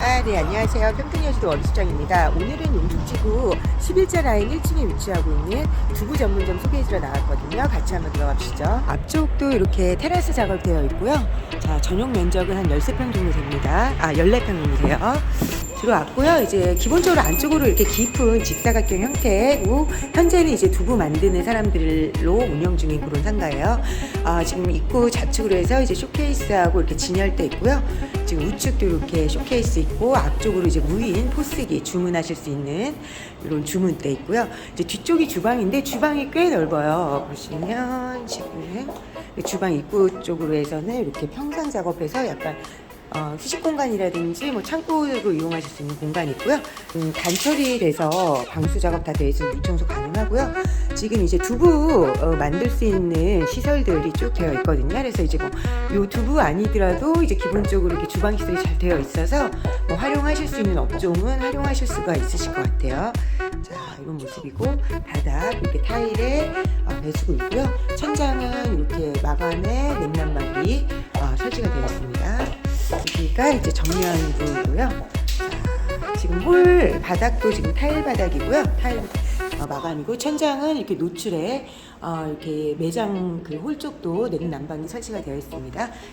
아, 네, 안녕하세요. 평택여수도 원수장입니다. 오늘은 용두지구 11자 라인 1층에 위치하고 있는 두부 전문점 소개해주러 나왔거든요. 같이 한번 들어가보시죠. 앞쪽도 이렇게 테라스 작업되어 있고요. 자, 전용 면적은 한 13평 정도 됩니다. 아, 14평이세요. 들어왔고요. 이제 기본적으로 안쪽으로 이렇게 깊은 직사각형 형태고 현재는 이제 두부 만드는 사람들로 운영 중인 그런 상가예요. 아, 지금 입구 좌측으로 해서 이제 쇼케이스하고 이렇게 진열돼 있고요. 지금 우측도 이렇게 쇼케이스 있고 앞쪽으로 이제 무인 포스기 주문하실 수 있는 이런 주문대 있고요. 이제 뒤쪽이 주방인데 주방이 꽤 넓어요. 보시면 지금 주방 입구 쪽으로 해서는 이렇게 평상 작업해서 약간 어, 휴식 공간이라든지 뭐 창고로 이용하실 수 있는 공간이 있고요. 음, 단처리 돼서 방수 작업 다 되어 있으면 물 청소 가능하고요. 지금 이제 두부 어, 만들 수 있는 시설들이 쭉 되어 있거든요. 그래서 이제 뭐요 두부 아니더라도 이제 기본적으로 이렇게 주방 시설이 잘 되어 있어서 뭐 활용하실 수 있는 업종은 활용하실 수가 있으실 것 같아요. 자, 이런 모습이고 바닥 이렇게 타일에 어, 배수구 있고요. 천장은 이렇게 마감에 냉난방이 여기가 이제 정면부고요. 자, 지금 홀 바닥도 지금 타일 바닥이고요. 타일 어, 마감이고 천장은 이렇게 노출에 어, 이렇게 매장 그 홀 쪽도 냉난방이 설치가 되어 있습니다.